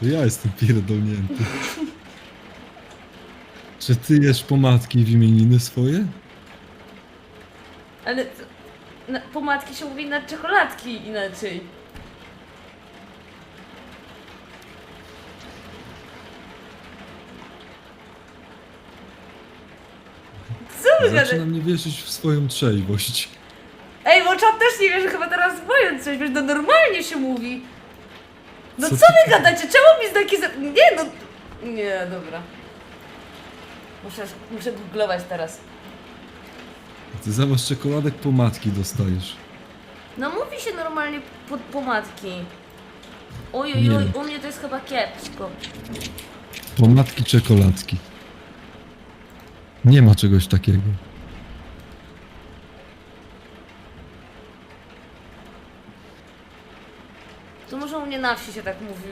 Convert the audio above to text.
To ja jestem pierdolnięty. Czy ty jesz pomadki w imieniny swoje? Ale to, na, pomadki się mówi na czekoladki inaczej. Co wy gadacie? Zaczynam nie wierzyć w swoją trzeźwość. Ej, bo czat też nie wie, że chyba teraz bojąc coś, wiesz, no normalnie się mówi. No co, wy gadacie? Czemu mi znaki za... Nie no... Nie, dobra. Muszę, muszę googlować teraz. Ty zamiast czekoladek pomadki dostajesz. No mówi się normalnie pod pomadki. Oj, oj, Nie oj, u mnie to jest chyba kiepsko. Pomadki, czekoladki. Nie ma czegoś takiego. To może u mnie na wsi się tak mówi.